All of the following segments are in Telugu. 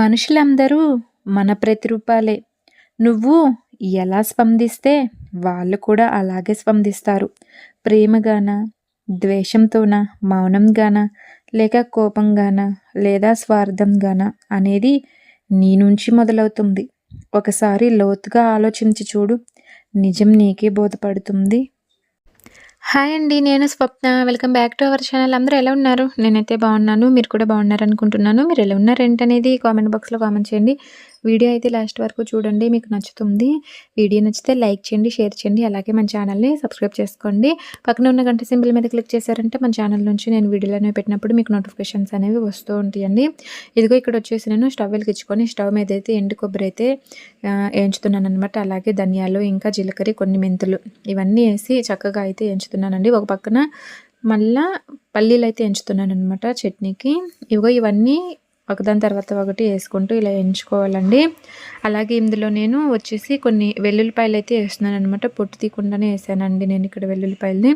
మనుషులందరూ మన ప్రతిరూపాలే. నువ్వు ఎలా స్పందిస్తే వాళ్ళు కూడా అలాగే స్పందిస్తారు. ప్రేమగానా ద్వేషంతోనా మౌనంగానా లేక కోపంగానా లేదా స్వార్థంగానా అనేది నీ నుంచి మొదలవుతుంది. ఒకసారి లోతుగా ఆలోచించి చూడు. నిజం నీకే బోధపడుతుంది. హాయ్ అండి నేను Swapna. Welcome back to our channel అందరూ ఎలా ఉన్నారు? నేనైతే బాగున్నాను. మీరు కూడా బాగున్నారు అనుకుంటున్నాను మీరు ఎలా ఉన్నారు ఏంటనేది కామెంట్ బాక్స్లో కామెంట్ చేయండి. వీడియో అయితే లాస్ట్ వరకు చూడండి మీకు నచ్చుతుంది. వీడియో నచ్చితే లైక్ చేయండి షేర్ చేయండి అలాగే మన ఛానల్ని సబ్స్క్రైబ్ చేసుకోండి. పక్కన ఉన్న గంట సింబల్ మీద క్లిక్ చేశారంటే మన ఛానల్ నుంచి నేను వీడియోలు అనేవి పెట్టినప్పుడు మీకు నోటిఫికేషన్స్ అనేవి వస్తూ ఉంటాయండి. ఇదిగో ఇక్కడ వచ్చేసి నేను స్టవ్ వెలిగించుకొని స్టవ్ మీద అయితే ఎండు కొబ్బరి అయితే వేయించుతున్నాను అనమాట అలాగే ధనియాలు ఇంకా జీలకర్ర కొన్ని మెంతులు ఇవన్నీ వేసి చక్కగా అయితే వేయించుతున్నానండి. ఒక పక్కన మళ్ళా పల్లీలు అయితే ఎంచుతున్నాను అనమాట చట్నీకి. ఇవిగో ఇవన్నీ ఒకదాని తర్వాత ఒకటి వేసుకుంటూ ఇలా ఎంచుకోవాలండి. అలాగే ఇందులో నేను వచ్చేసి కొన్ని వెల్లుల్లిపాయలు అయితే వేస్తున్నాను అనమాట పొట్టు తీయకుండానే వేసానండి నేను ఇక్కడ వెల్లుల్లిపాయలని.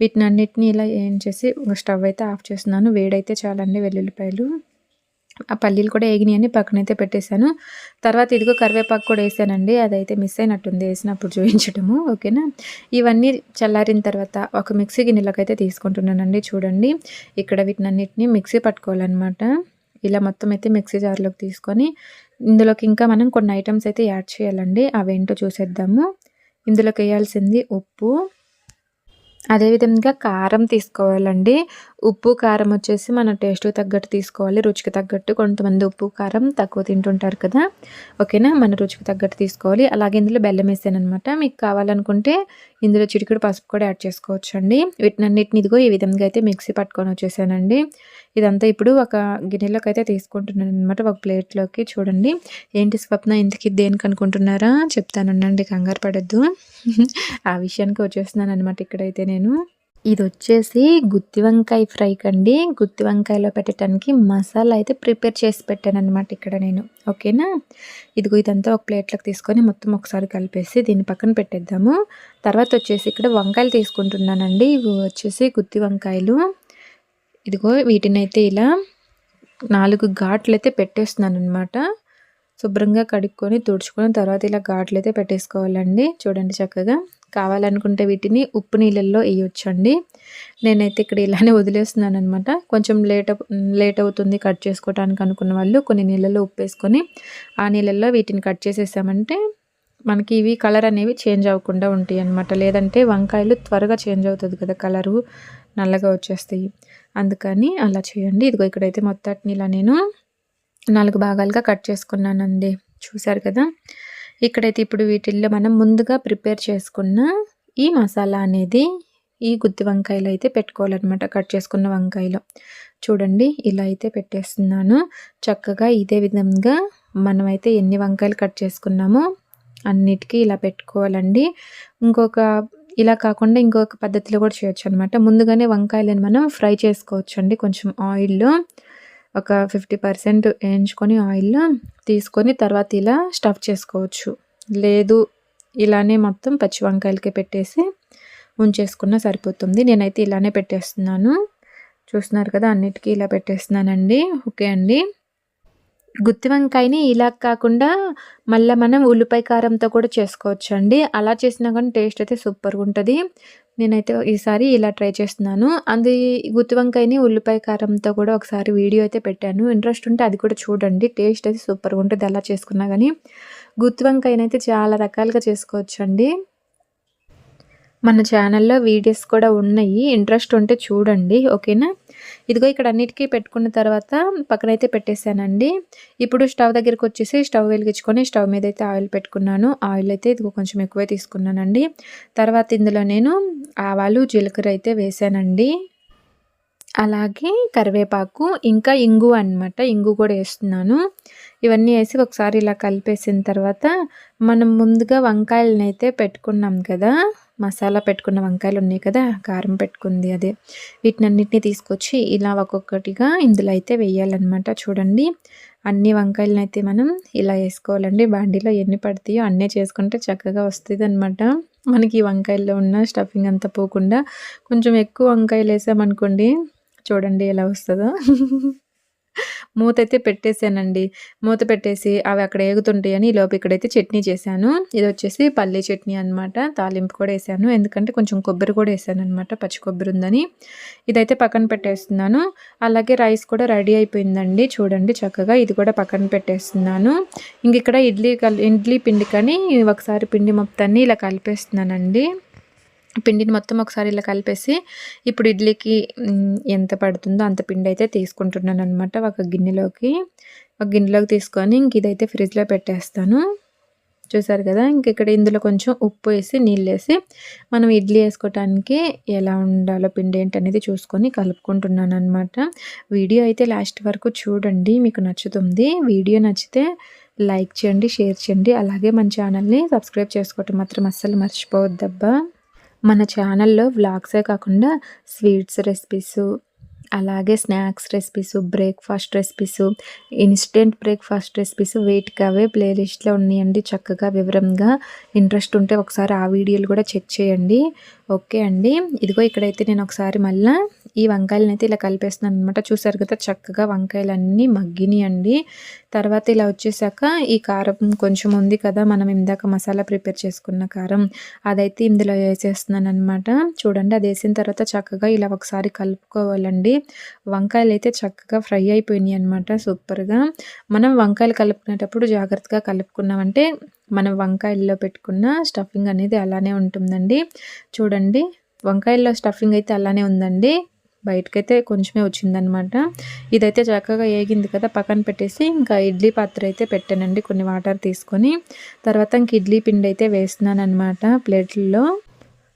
వీటిని అన్నిటిని ఇలా వేయించేసి స్టవ్ అయితే ఆఫ్ చేస్తున్నాను. వేడైతే చాలండి వెల్లుల్లిపాయలు. ఆ పల్లీలు కూడా వేగినాయని పక్కనైతే పెట్టేశాను. తర్వాత ఇదిగో కరివేపాకు కూడా వేసానండి. అదైతే మిస్ అయినట్టుంది వేసినప్పుడు చూపించడము. ఓకేనా? ఇవన్నీ చల్లారిన తర్వాత ఒక మిక్సీ గిన్నెలకైతే తీసుకుంటున్నానండి. చూడండి. ఇక్కడ వీటిని అన్నిటిని మిక్సీ పట్టుకోవాలన్నమాట. ఇలా మొత్తం అయితే మిక్సీ జార్లోకి తీసుకొని ఇందులోకి ఇంకా మనం కొన్ని ఐటమ్స్ అయితే యాడ్ చేయాలండి. అవేంటో చూసేద్దాము. ఇందులోకి వేయాల్సింది ఉప్పు. అదేవిధంగా కారం తీసుకోవాలండి. ఉప్పు కారం వచ్చేసి మన టేస్ట్కి తగ్గట్టు తీసుకోవాలి. రుచికి తగ్గట్టు కొంతమంది ఉప్పు కారం తక్కువ తింటుంటారు కదా. ఓకేనా? మన రుచికి తగ్గట్టు తీసుకోవాలి. అలాగే ఇందులో బెల్లం వేసాను అనమాట మీకు కావాలనుకుంటే ఇందులో చిటికెడు పసుపు కూడా యాడ్ చేసుకోవచ్చు అండి వీటినన్నిటిని ఇదిగో ఈ విధంగా అయితే మిక్సీ పట్టుకొని వచ్చేసానండి. ఇదంతా ఇప్పుడు ఒక గిన్నెలోకి అయితే తీసుకుంటున్నాను అనమాట ఒక ప్లేట్లోకి చూడండి. ఏంటి స్వప్న? ఇంతకి దేనికి అనుకుంటున్నారా? చెప్తానండి కంగారు పడద్దు. ఆ విషయానికి వచ్చేస్తున్నాను అనమాట ఇక్కడైతే నేను. ఇది వచ్చేసి గుత్తి వంకాయ ఫ్రై కండి. గుత్తి వంకాయలో పెట్టడానికి మసాలా అయితే ప్రిపేర్ చేసి పెట్టాను అనమాట ఇక్కడ నేను. ఓకేనా? ఇదిగో ఇదంతా ఒక ప్లేట్లోకి తీసుకొని మొత్తం ఒకసారి కలిపేసి దీని పక్కన పెట్టేద్దాము. తర్వాత వచ్చేసి ఇక్కడ వంకాయలు తీసుకుంటున్నానండి. ఇవి వచ్చేసి గుత్తి వంకాయలు. ఇదిగో వీటిని అయితే ఇలా నాలుగు ఘాట్లు అయితే పెట్టేస్తున్నాను అనమాట శుభ్రంగా కడుక్కొని తుడుచుకొని తర్వాత ఇలా ఘాట్లు అయితే పెట్టేసుకోవాలండి. చూడండి చక్కగా. కావాలనుకుంటే వీటిని ఉప్పు నీళ్ళల్లో వేయొచ్చండి. నేనైతే ఇక్కడ ఇలానే వదిలేస్తున్నాను అనమాట కొంచెం లేట్ లేట్ అవుతుంది కట్ చేసుకోవడానికి అనుకున్న వాళ్ళు కొన్ని నీళ్ళల్లో ఉప్పు వేసుకొని ఆ నీళ్ళల్లో వీటిని కట్ చేసేసామంటే మనకి ఇవి కలర్ అనేవి చేంజ్ అవ్వకుండా ఉంటాయి అనమాట లేదంటే వంకాయలు త్వరగా చేంజ్ అవుతుంది కదా కలరు నల్లగా వచ్చేస్తాయి. అందుకని అలా చేయండి. ఇదిగో ఇక్కడైతే మొత్తాన్ని ఇలా నేను నాలుగు భాగాలుగా కట్ చేసుకున్నానండి. చూసారు కదా? ఇక్కడైతే ఇప్పుడు వీటిల్లో మనం ముందుగా ప్రిపేర్ చేసుకున్న ఈ మసాలా అనేది ఈ గుత్తి వంకాయలు అయితే పెట్టుకోవాలన్నమాట కట్ చేసుకున్న వంకాయలు. చూడండి ఇలా అయితే పెట్టేస్తున్నాను. చక్కగా ఇదే విధంగా మనమైతే ఎన్ని వంకాయలు కట్ చేసుకున్నామో అన్నిటికీ ఇలా పెట్టుకోవాలండి. ఇంకొక ఇలా కాకుండా ఇంకొక పద్ధతిలో కూడా చేయొచ్చు అనమాట ముందుగానే వంకాయలను మనం ఫ్రై చేసుకోవచ్చు అండి కొంచెం ఆయిల్లో. ఒక ఫిఫ్టీ పర్సెంట్ వేయించుకొని ఆయిల్లో తీసుకొని తర్వాత ఇలా స్టఫ్ చేసుకోవచ్చు. లేదు ఇలానే మొత్తం పచ్చి వంకాయలకే పెట్టేసి ఉంచేసుకున్న సరిపోతుంది. నేనైతే ఇలానే పెట్టేస్తున్నాను. చూస్తున్నారు కదా అన్నిటికీ ఇలా పెట్టేస్తున్నానండి. ఓకే అండి. గుత్తి వంకాయని ఇలా కాకుండా మళ్ళీ మనం ఉల్లిపాయ కారంతో కూడా చేసుకోవచ్చు అండి అలా చేసినా కానీ టేస్ట్ అయితే సూపర్గా ఉంటుంది. నేనైతే ఈసారి ఇలా ట్రై చేస్తున్నాను. అది గుత్తి వంకాయని ఉల్లిపాయ కారంతో కూడా ఒకసారి వీడియో అయితే పెట్టాను. ఇంట్రెస్ట్ ఉంటే అది కూడా చూడండి. టేస్ట్ అయితే సూపర్గా ఉంటుంది అలా చేసుకున్నా కానీ. గుత్తి వంకాయనైతే చాలా రకాలుగా చేసుకోవచ్చు అండి మన ఛానల్లో వీడియోస్ కూడా ఉన్నాయి. ఇంట్రెస్ట్ ఉంటే చూడండి ఓకేనా? ఇదిగో ఇక్కడ అన్నిటికీ పెట్టుకున్న తర్వాత పక్కనైతే పెట్టేశానండి. ఇప్పుడు స్టవ్ దగ్గరికి వచ్చేసి స్టవ్ వెలిగించుకొని స్టవ్ మీద అయితే ఆయిల్ పెట్టుకున్నాను. ఆయిల్ అయితే ఇదిగో కొంచెం ఎక్కువే తీసుకున్నానండి. తర్వాత ఇందులో నేను ఆవాలు జీలకర్ర అయితే వేసానండి. అలాగే కరివేపాకు ఇంకా ఇంగు అనమాట ఇంగు కూడా వేస్తున్నాను. ఇవన్నీ వేసి ఒకసారి ఇలా కలిపేసిన తర్వాత మనం ముందుగా వంకాయలను అయితే పెట్టుకున్నాం కదా. మసాలా పెట్టుకున్న వంకాయలు ఉన్నాయి కదా కారం పెట్టుకుంది అదే. వీటినన్నిటిని తీసుకొచ్చి ఇలా ఒక్కొక్కటిగా ఇందులో అయితే వేయాలన్నమాట. చూడండి అన్ని వంకాయలను అయితే మనం ఇలా వేసుకోవాలండి. బాండీలో ఎన్ని పడతాయో అన్నీ చేసుకుంటే చక్కగా వస్తుంది అనమాట మనకి వంకాయల్లో ఉన్న స్టఫింగ్ అంతా పోకుండా కొంచెం ఎక్కువ వంకాయలు వేసామనుకోండి చూడండి ఎలా వస్తుందో. మూత అయితే పెట్టేశానండి. మూత పెట్టేసి అవి అక్కడ ఏగుతుంటాయని లోపు ఇక్కడైతే చట్నీ చేశాను. ఇది వచ్చేసి పల్లీ చట్నీ అనమాట తాలింపు కూడా వేసాను. ఎందుకంటే కొంచెం కొబ్బరి కూడా వేసాను అనమాట పచ్చి కొబ్బరి ఉందని. ఇదైతే పక్కన పెట్టేస్తున్నాను. అలాగే రైస్ కూడా రెడీ అయిపోయిందండి. చూడండి చక్కగా ఇది కూడా పక్కన పెట్టేస్తున్నాను. ఇంక ఇక్కడ ఇడ్లీ కల్ ఇడ్లీ పిండి కానీ ఒకసారి పిండి మొత్తాన్ని ఇలా కలిపేస్తున్నానండి. పిండిని మొత్తం ఒకసారి ఇలా కలిపేసి ఇప్పుడు ఇడ్లీకి ఎంత పడుతుందో అంత పిండి అయితే తీసుకుంటున్నాను అనమాట ఒక గిన్నెలోకి. ఒక గిన్నెలోకి తీసుకొని ఇంక ఇదైతే ఫ్రిడ్జ్లో పెట్టేస్తాను. చూసారు కదా ఇంక ఇక్కడ ఇందులో కొంచెం ఉప్పు వేసి నీళ్ళు వేసి మనం ఇడ్లీ వేసుకోవటానికి ఎలా ఉండాలో పిండి ఏంటి అనేది చూసుకొని కలుపుకుంటున్నాను అనమాట వీడియో అయితే లాస్ట్ వరకు చూడండి మీకు నచ్చుతుంది. వీడియో నచ్చితే లైక్ చేయండి షేర్ చేయండి. అలాగే మన ఛానల్ని సబ్స్క్రైబ్ చేసుకోవటం మాత్రం అస్సలు మర్చిపోవద్దబ్బా. మన ఛానల్లో వ్లాగ్సే కాకుండా స్వీట్స్ రెసిపీస్ అలాగే snacks recipes breakfast recipes instant breakfast recipes వెయిట్కి అవే ప్లేలిస్ట్లో ఉన్నాయండి. చక్కగా వివరంగా ఇంట్రెస్ట్ ఉంటే ఒకసారి ఆ వీడియోలు కూడా చెక్ చేయండి. ఓకే అండి. ఇదిగో ఇక్కడైతే నేను ఒకసారి మళ్ళీ ఈ వంకాయలను అయితే ఇలా కలిపేస్తున్నాను అనమాట చూసారు కదా చక్కగా వంకాయలన్నీ మగ్గినాయి అండి తర్వాత ఇలా వచ్చేసాక ఈ కారం కొంచెం ఉంది కదా మనం ఇందాక మసాలా ప్రిపేర్ చేసుకున్న కారం అదైతే ఇందులో వేసేస్తున్నాను అనమాట చూడండి అది వేసిన తర్వాత చక్కగా ఇలా ఒకసారి కలుపుకోవాలండి. వంకాయలు అయితే చక్కగా ఫ్రై అయిపోయినాయి అనమాట సూపర్గా. మనం వంకాయలు కలుపుకునేటప్పుడు జాగ్రత్తగా కలుపుకున్నామంటే మనం వంకాయల్లో పెట్టుకున్న స్టఫింగ్ అనేది అలానే ఉంటుందండి. చూడండి వంకాయల్లో స్టఫింగ్ అయితే అలానే ఉందండి. బయటకైతే కొంచెమే వచ్చిందనమాట. ఇదైతే చక్కగా ఏగింది కదా పక్కన పెట్టేసి ఇంకా ఇడ్లీ పాత్ర అయితే పెట్టానండి కొన్ని వాటర్ తీసుకొని. తర్వాత ఇంక ఇడ్లీ పిండి అయితే వేస్తున్నాను అనమాట ప్లేట్లలో.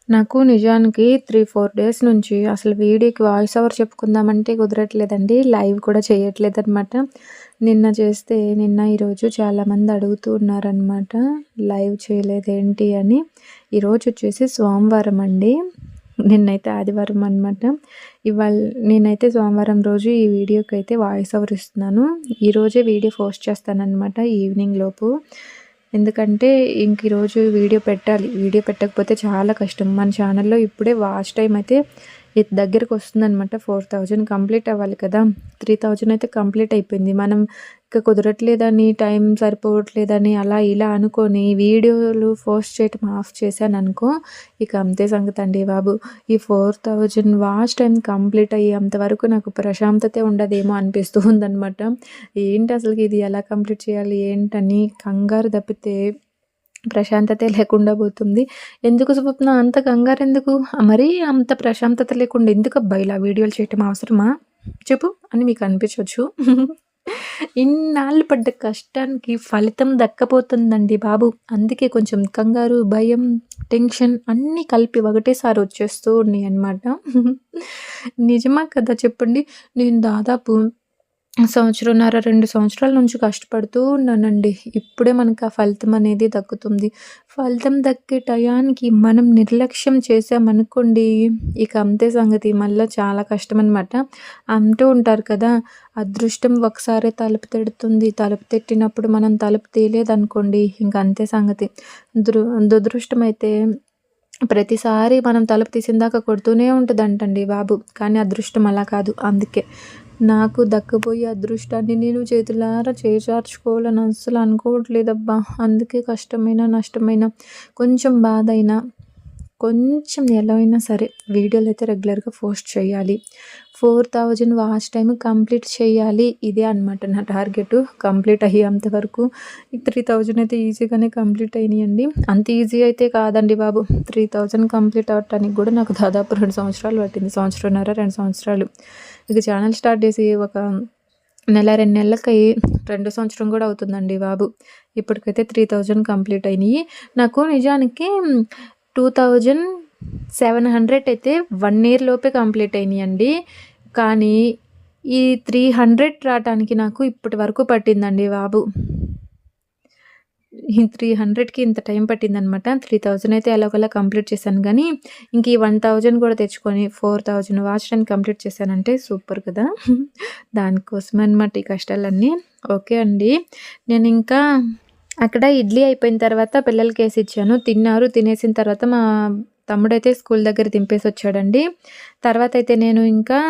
నాకు నిజానికి త్రీ ఫోర్ డేస్ నుంచి అసలు వీడియోకి వాయిస్ ఓవర్ చెప్పుకుందామంటే కుదరట్లేదండి. లైవ్ కూడా చేయట్లేదు అనమాట నిన్న చేస్తే నిన్న ఈరోజు చాలామంది అడుగుతూ ఉన్నారనమాట లైవ్ చేయలేదేంటి అని. ఈరోజు వచ్చేసి సోమవారం అండి. నిన్నైతే ఆదివారం అనమాట ఇవాళ నేనైతే సోమవారం రోజు ఈ వీడియోకి అయితే వాయిస్ ఓవర్ ఇస్తున్నాను. ఈరోజే వీడియో పోస్ట్ చేస్తానన్నమాట ఈవినింగ్ లోపు. ఎందుకంటే ఇంక ఈరోజు వీడియో పెట్టాలి. వీడియో పెట్టకపోతే చాలా కష్టం. మన ఛానల్లో ఇప్పుడే వాచ్ టైం అయితే ఇది దగ్గరకు వస్తుందనమాట ఫోర్ థౌజండ్ కంప్లీట్ అవ్వాలి కదా. త్రీ థౌజండ్ అయితే కంప్లీట్ అయిపోయింది. మనం ఇక కుదరట్లేదని టైం సరిపోవట్లేదని అలా ఇలా అనుకొని వీడియోలు పోస్ట్ చేయటం ఆఫ్ చేశాను అనుకో ఇక అంతే సంగతి అండి బాబు. ఈ four thousand watch time complete అయ్యేంతవరకు నాకు ప్రశాంతతే ఉండదేమో అనిపిస్తూ ఉందనమాట ఏంటి అసలు ఇది ఎలా కంప్లీట్ చేయాలి? ఏంటని కంగారు తప్పితే ప్రశాంతత లేకుండా పోతుంది. ఎందుకు స్వప్న అంత కంగారు ఎందుకు? మరీ అంత ప్రశాంతత లేకుండా ఎందుకు అబ్బాయి ఇలా వీడియోలు చేయటం అవసరమా? చెప్పు అని మీకు అనిపించవచ్చు. ఇన్నాళ్ళు పడ్డ కష్టానికి ఫలితం దక్కపోతుందండి బాబు. అందుకే కొంచెం కంగారు భయం టెన్షన్ అన్నీ కలిపి ఒకటేసారి వచ్చేస్తూ ఉన్నాయి అన్నమాట. నిజమా కదా చెప్పండి? నేను దాదాపు సంవత్సరంన్నర రెండు సంవత్సరాల నుంచి కష్టపడుతూ ఉన్నానండి. ఇప్పుడే మనకు ఆ ఫలితం అనేది దక్కుతుంది. ఫలితం దక్కే టయానికి మనం నిర్లక్ష్యం చేసామనుకోండి ఇక అంతే సంగతి. మళ్ళీ చాలా కష్టం అనమాట అంటూ ఉంటారు కదా అదృష్టం ఒకసారి తలుపు తిడుతుంది. తలుపు తిట్టినప్పుడు మనం తలుపు తీయలేదనుకోండి ఇంక అంతే సంగతి. దుర్ దురదృష్టం అయితే ప్రతిసారి మనం తలుపు తీసిన దాకా కొడుతూనే ఉంటుందంటండి బాబు. కానీ అదృష్టం అలా కాదు అందుకే. నాకు దక్కపోయే అదృష్టాన్ని నేను చేతులారా చేజార్చుకోవాలని అస్సలు అనుకోవట్లేదబ్బా. అందుకే కష్టమైన నష్టమైన కొంచెం బాధ అయినా కొంచెం ఎలా అయినా సరే వీడియోలు అయితే రెగ్యులర్గా పోస్ట్ చేయాలి. Four thousand watch time complete చేయాలి. ఇదే అనమాట నా టార్గెట్. కంప్లీట్ అయ్యేంత వరకు త్రీ థౌజండ్ అయితే ఈజీగానే కంప్లీట్ అయినాయండి. అంత ఈజీ అయితే కాదండి బాబు. త్రీ థౌజండ్ కంప్లీట్ అవ్వటానికి కూడా నాకు దాదాపు రెండు సంవత్సరాలు పట్టింది. సంవత్సరంన్నర రెండు సంవత్సరాలు. ఇక ఛానల్ స్టార్ట్ చేసి ఒక నెల రెండు నెలలకి రెండు సంవత్సరం కూడా అవుతుందండి బాబు. ఇప్పటికైతే త్రీ థౌజండ్ కంప్లీట్ అయినాయి. నాకు నిజానికి టూ థౌజండ్ సెవెన్ హండ్రెడ్ అయితే వన్ ఇయర్ లోపే కంప్లీట్ అయినాయండి. కానీ ఈ త్రీ హండ్రెడ్ రావటానికి నాకు ఇప్పటి వరకు పట్టిందండి బాబు. త్రీ హండ్రెడ్కి ఇంత టైం పట్టిందనమాట త్రీ థౌజండ్ అయితే ఎలాగోలా కంప్లీట్ చేశాను కానీ ఇంక ఈ వన్ థౌజండ్ కూడా తెచ్చుకొని ఫోర్ థౌజండ్ వాచ్ కంప్లీట్ చేశానంటే సూపర్ కదా. దానికోసం అనమాట ఈ కష్టాలన్నీ. ఓకే అండి. నేను ఇంకా అక్కడ ఇడ్లీ అయిపోయిన తర్వాత పిల్లలకి వేసి ఇచ్చాను. తిన్నారు. తినేసిన తర్వాత మా తమ్ముడైతే స్కూల్ దగ్గర దింపేసి వచ్చాడండి. తర్వాత అయితే నేను ఇంకా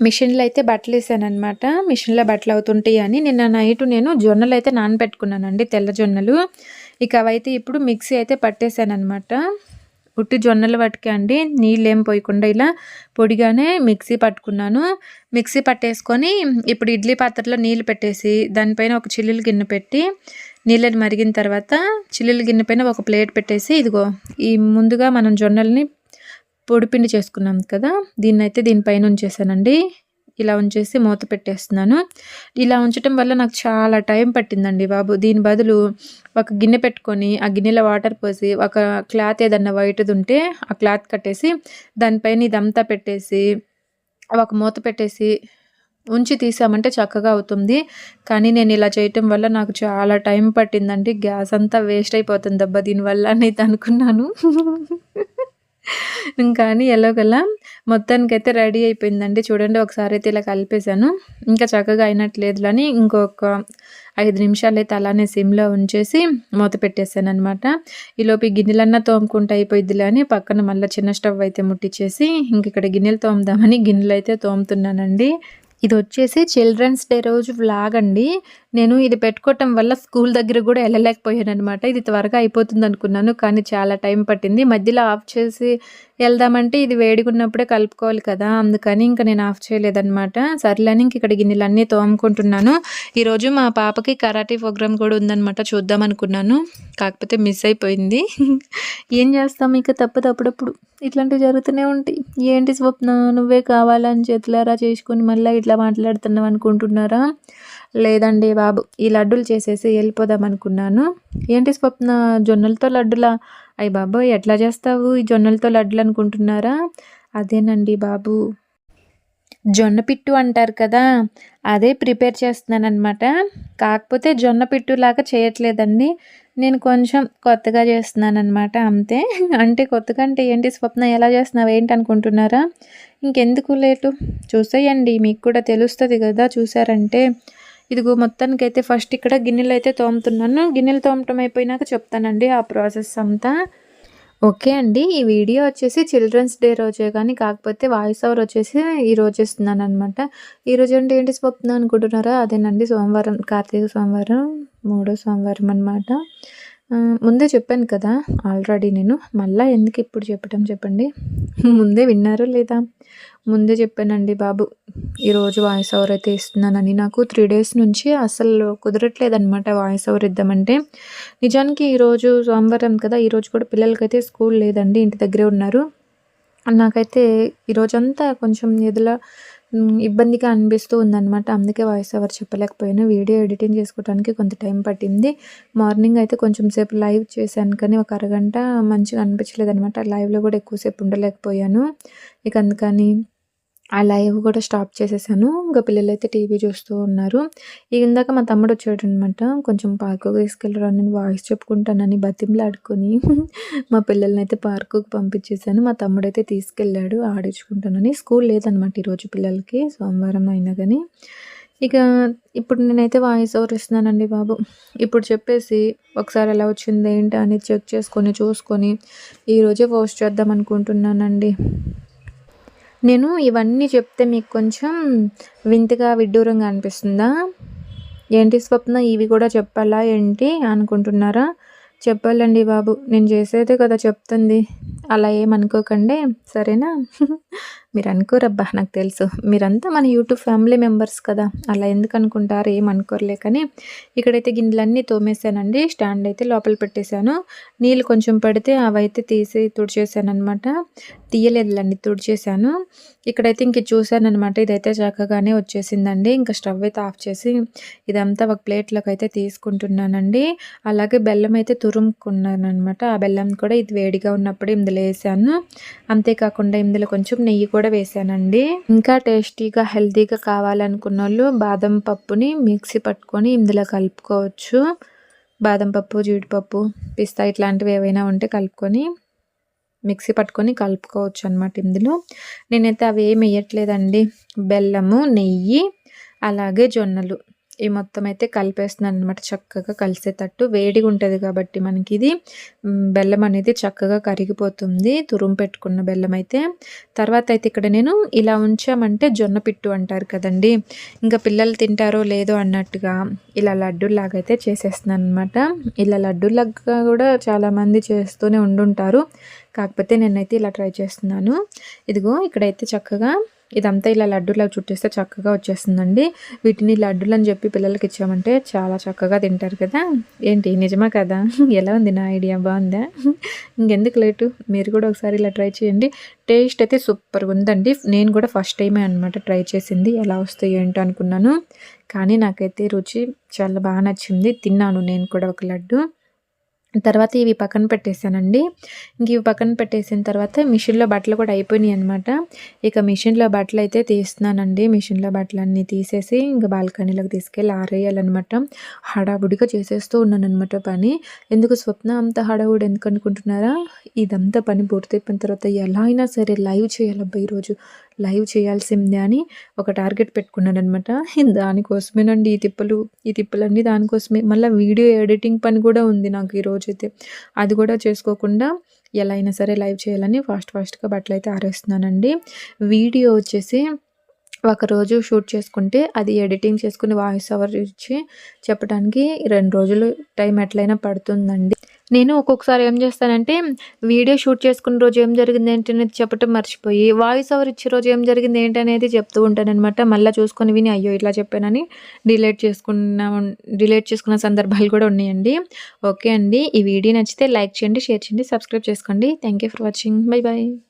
మిషన్లో అయితే బట్టలు అనమాట మిషన్లో బట్టలు అవుతుంటాయి అని నిన్న నైట్ నేను జొన్నలు అయితే నానబెట్టుకున్నానండి తెల్ల జొన్నలు. ఇక అవైతే ఇప్పుడు మిక్సీ అయితే పట్టేశానమాట ఉట్టి జొన్నలు పట్టుకే అండి నీళ్ళు ఏం పోయకుండా ఇలా పొడిగానే మిక్సీ పట్టుకున్నాను. మిక్సీ పట్టేసుకొని ఇప్పుడు ఇడ్లీ పాత్రలో నీళ్ళు పెట్టేసి దానిపైన ఒక చిల్లులు గిన్నె పెట్టి నీళ్ళని మరిగిన తర్వాత చిల్లులు గిన్నె పైన ఒక ప్లేట్ పెట్టేసి ఇదిగో ఈ ముందుగా మనం జొన్నల్ని పొడిపిండి చేసుకున్నాం కదా దీన్ని అయితే దీనిపైన ఉంచేసానండి. ఇలా ఉంచేసి మూత పెట్టేస్తున్నాను. ఇలా ఉంచటం వల్ల నాకు చాలా టైం పట్టిందండి బాబు. దీని బదులు ఒక గిన్నె పెట్టుకొని ఆ గిన్నెలో వాటర్ పోసి ఒక క్లాత్ ఏదన్నా వైట్ది ఉంటే ఆ క్లాత్ కట్టేసి దానిపైన ఇదంతా పెట్టేసి ఒక మూత పెట్టేసి ఉంచి తీసామంటే చక్కగా అవుతుంది. కానీ నేను ఇలా చేయటం వల్ల నాకు చాలా టైం పట్టిందండి. గ్యాస్ అంతా వేస్ట్ అయిపోతుంది దెబ్బ దీనివల్ల అనేది అనుకున్నాను. కానీ ఎలాగలా మొత్తానికైతే రెడీ అయిపోయిందండి. చూడండి ఒకసారి అయితే ఇలా కలిపేశాను. ఇంకా చక్కగా అయినట్లేదు అని ఇంకొక ఐదు నిమిషాలు అయితే అలానే సిమ్లో ఉంచేసి మూత పెట్టేశాను అనమాట ఈలోపు గిన్నెలన్నా తోముకుంటే అయిపోయిద్దిలే అని పక్కన మళ్ళీ చిన్న స్టవ్ అయితే ముట్టించేసి ఇంక ఇక్కడ గిన్నెలు తోముదామని గిన్నెలు అయితే తోముతున్నానండి. ఇది వచ్చేసి చిల్డ్రన్స్ డే రోజు వ్లాగ్ అండి. నేను ఇది పెట్టుకోవటం వల్ల స్కూల్ దగ్గర కూడా వెళ్ళలేకపోయాను అనమాట ఇది త్వరగా అయిపోతుంది అనుకున్నాను కానీ చాలా టైం పట్టింది. మధ్యలో ఆఫ్ చేసి వెళ్దామంటే ఇది వేడిగున్నప్పుడే కలుపుకోవాలి కదా అందుకని ఇంకా నేను ఆఫ్ చేయలేదన్నమాట. సర్లేని ఇంక ఇక్కడ గిన్నెలన్నీ తోముకుంటున్నాను. ఈరోజు మా పాపకి కరాటే ప్రోగ్రామ్ కూడా ఉందన్నమాట చూద్దాం అనుకున్నాను కాకపోతే మిస్ అయిపోయింది. ఏం చేస్తాం ఇక తప్పదు అప్పుడప్పుడు. ఇట్లాంటివి జరుగుతూనే ఉంటాయి. ఏంటి స్వప్న? నువ్వే కావాలని చేతులారా చేసుకొని మళ్ళీ ఇట్లా మాట్లాడుతున్నావు అనుకుంటున్నారా లేదండి బాబు ఈ లడ్డూలు చేసేసి వెళ్ళిపోదాం అనుకున్నాను ఏంటి స్వప్న జొన్నలతో లడ్డులా? అయ్యి బాబు ఎట్లా చేస్తావు ఈ జొన్నలతో లడ్డులు అనుకుంటున్నారా? అదేనండి బాబు. జొన్న పిట్టు అంటారు కదా అదే ప్రిపేర్ చేస్తున్నాను అనమాట కాకపోతే జొన్న పిట్టు లాగా చేయట్లేదండి. నేను కొంచెం కొత్తగా చేస్తున్నాను అనమాట అంతే. అంటే కొత్తగా అంటే ఏంటి స్వప్న ఎలా చేస్తున్నావు ఏంటి అనుకుంటున్నారా? ఇంకెందుకు లేటు? చూసేయండి మీకు కూడా తెలుస్తుంది కదా చూసారంటే. ఇదిగో మొత్తానికి అయితే ఫస్ట్ ఇక్కడ గిన్నెలు అయితే తోముతున్నాను. గిన్నెలు తోమటం అయిపోయినాక చెప్తానండి ఆ ప్రాసెస్ అంతా. ఓకే అండి ఈ వీడియో వచ్చేసి చిల్డ్రన్స్ డే రోజే కానీ కాకపోతే వాయిస్ ఓవర్ వచ్చేసి ఈ రోజు ఇస్తున్నాను అనమాట ఈ రోజు అంటే ఏంటి స్వప్నం అనుకుంటున్నారా? అదేనండి సోమవారం కార్తీక సోమవారం మూడో సోమవారం అనమాట ముందే చెప్పాను కదా ఆల్రెడీ నేను. మళ్ళీ ఎందుకు ఇప్పుడు చెప్పటం చెప్పండి. ముందే విన్నారో లేదా? ముందే చెప్పానండి బాబు. ఈరోజు వాయిస్ ఓవర్ అయితే ఇస్తున్నానని. నాకు త్రీ డేస్ నుంచి అసలు కుదరట్లేదనమాట వాయిస్ ఓవర్ ఇద్దామంటే. నిజానికి ఈరోజు సోమవారం కదా ఈరోజు కూడా పిల్లలకైతే స్కూల్ లేదండి ఇంటి దగ్గరే ఉన్నారు. నాకైతే ఈరోజంతా కొంచెం ఎదులా ఇబ్బందిగా అనిపిస్తూ ఉందన్నమాట. అందుకే వాయిస్ ఓవర్ చెప్పలేకపోయాను. వీడియో ఎడిటింగ్ చేసుకోవడానికి కొంత టైం పట్టింది. మార్నింగ్ అయితే కొంచెం సేపు లైవ్ చేశాను కానీ ఒక అరగంట మంచిగా అనిపించలేదు అనమాట లైవ్లో కూడా ఎక్కువసేపు ఉండలేకపోయాను. ఇక అందుకని ఆ లైవ్ కూడా స్టాప్ చేసేసాను. ఇంకా పిల్లలు అయితే టీవీ చూస్తూ ఉన్నారు. ఇందాక మా తమ్ముడు వచ్చాడు అనమాట కొంచెం పార్కు తీసుకెళ్ళరా నేను వాయిస్ చెప్పుకుంటానని బతింలాడుకొని మా పిల్లల్ని అయితే పార్కుకి పంపించేశాను. మా తమ్ముడు అయితే తీసుకెళ్ళాడు ఆడించుకుంటానని. స్కూల్ లేదనమాట ఈరోజు పిల్లలకి సోమవారం అయినా కానీ ఇక ఇప్పుడు నేనైతే వాయిస్ ఓవర్ ఇస్తున్నానండి బాబు. ఇప్పుడు చెప్పేసి ఒకసారి ఎలా వచ్చింది ఏంటి అని చెక్ చేసుకొని చూసుకొని ఈరోజే పోస్ట్ చేద్దాం అనుకుంటున్నానండి. నేను ఇవన్నీ చెప్తే మీకు కొంచెం వింతగా విడ్డూరంగా అనిపిస్తుందా? ఏంటి స్వప్న? ఇవి కూడా చెప్పాలా ఏంటి అనుకుంటున్నారా? చెప్పాలండి బాబు నేను చేసేదే కదా చెప్తుంది. అలా ఏమనుకోకండి సరేనా? మీరు అనుకోరబ్బా నాకు తెలుసు. మీరంతా మన యూట్యూబ్ ఫ్యామిలీ మెంబర్స్ కదా. అలా ఎందుకు అనుకుంటారు? ఏమనుకోరలే కానీ ఇక్కడైతే గిన్నెలన్నీ తోమేశానండి. స్టాండ్ అయితే లోపల పెట్టేశాను. నీళ్ళు కొంచెం పడితే అవైతే తీసి తుడిచేసాను అనమాట తీయలేదులండి తుడిచేసాను ఇక్కడైతే ఇంక చూశానమాట ఇదైతే చక్కగానే వచ్చేసిందండి. ఇంకా స్టవ్ అయితే ఆఫ్ చేసి ఇదంతా ఒక ప్లేట్లోకి అయితే తీసుకుంటున్నానండి. అలాగే బెల్లం అయితే తురుముకున్నాను అనమాట ఆ బెల్లం కూడా ఇది వేడిగా ఉన్నప్పుడు ఇందులో వేసాను. అంతేకాకుండా ఇందులో కొంచెం నెయ్యి కూడా కూడా వేసానండి. ఇంకా టేస్టీగా హెల్తీగా కావాలనుకున్న వాళ్ళు బాదం పప్పుని మిక్సీ పట్టుకొని ఇందులో కలుపుకోవచ్చు. బాదం పప్పు జీడిపప్పు పిస్తా ఇట్లాంటివి ఏవైనా ఉంటే కలుపుకొని మిక్సీ పట్టుకొని కలుపుకోవచ్చు అనమాట ఇందులో. నేనైతే అవి ఏమి వేయట్లేదండి. బెల్లము నెయ్యి అలాగే జొన్నలు. ఈ మొత్తం అయితే కలిపేస్తున్నాను అనమాట చక్కగా కలిసేటట్టు. వేడిగా ఉంటుంది కాబట్టి మనకి ఇది బెల్లం అనేది చక్కగా కరిగిపోతుంది. తురుము పెట్టుకున్న బెల్లం అయితే. తర్వాత అయితే ఇక్కడ నేను ఇలా ఉంచామంటే జొన్న పిట్టు అంటారు కదండి. ఇంకా పిల్లలు తింటారో లేదో అన్నట్టుగా ఇలా లడ్డూలాగా అయితే చేసేస్తున్నాను అనమాట ఇలా లడ్డూలాగా కూడా చాలామంది చేస్తూనే ఉండుంటారు. కాకపోతే నేనైతే ఇలా ట్రై చేస్తున్నాను. ఇదిగో ఇక్కడైతే చక్కగా ఇదంతా ఇలా లడ్డూలా చుట్టేస్తే చక్కగా వచ్చేస్తుందండి. వీటిని లడ్డూలు అని చెప్పి పిల్లలకి ఇచ్చామంటే చాలా చక్కగా తింటారు కదా. ఏంటి నిజమా కదా? ఎలా ఉంది నా ఐడియా? బాగుందా? ఇంకెందుకు లేటు? మీరు కూడా ఒకసారి ఇలా ట్రై చేయండి. టేస్ట్ అయితే సూపర్గా ఉందండి. నేను కూడా ఫస్ట్ టైమే అనమాట ట్రై చేసింది. ఎలా వస్తాయి ఏంటో అనుకున్నాను. కానీ నాకైతే రుచి చాలా బాగా నచ్చింది. తిన్నాను నేను కూడా ఒక లడ్డు. తర్వాత ఇవి పక్కన పెట్టేశానండి. ఇంక ఇవి పక్కన పెట్టేసిన తర్వాత మిషన్లో బట్టలు కూడా అయిపోయినాయి అనమాట ఇక మిషన్లో బట్టలు అయితే తీస్తున్నానండి. మిషన్లో బట్టలన్నీ తీసేసి ఇంకా బాల్కనీలోకి తీసుకెళ్ళి ఆరేయాలన్నమాట. హడావుడిగా చేసేస్తూ ఉన్నాను అనమాట పని. ఎందుకు స్వప్న అంత హడావుడి ఎందుకు అనుకుంటున్నారా? ఇదంతా పని పూర్తయిపోయిన తర్వాత ఎలా అయినా సరే లైవ్ చేయాలబ్బా ఈరోజు. లైవ్ చేయాల్సిందే అని ఒక టార్గెట్ పెట్టుకున్నాననమాట దానికోసమేనండి ఈ తిప్పలు ఈ తిప్పలన్నీ దానికోసమే. మళ్ళీ వీడియో ఎడిటింగ్ పని కూడా ఉంది నాకు ఈరోజు అయితే అది కూడా చేసుకోకుండా ఎలా అయినా సరే లైవ్ చేయాలని ఫాస్ట్ ఫాస్ట్గా బట్టలు అయితే ఆరేస్తున్నానండి. వీడియో వచ్చేసి ఒకరోజు షూట్ చేసుకుంటే అది ఎడిటింగ్ చేసుకుని వాయిస్ ఓవర్ ఇచ్చి చెప్పడానికి రెండు రోజులు టైం ఎట్లయినా పడుతుందండి. నేను ఒక్కొక్కసారి ఏం చేస్తానంటే వీడియో షూట్ చేసుకున్న రోజు ఏం జరిగింది ఏంటి అనేది చెప్పటం మర్చిపోయి వాయిస్ ఓవర్ ఇచ్చే రోజు ఏం జరిగింది ఏంటి అనేది చెప్తూ ఉంటానన్నమాట. మళ్ళీ చూసుకొని విని అయ్యో ఇట్లా చెప్పానని డిలేట్ చేసుకున్న డిలేట్ చేసుకున్న సందర్భాలు కూడా ఉన్నాయండి. ఓకే అండి. ఈ వీడియో నచ్చితే లైక్ చేయండి షేర్ చేయండి సబ్స్క్రైబ్ చేసుకోండి. Thank you for watching bye bye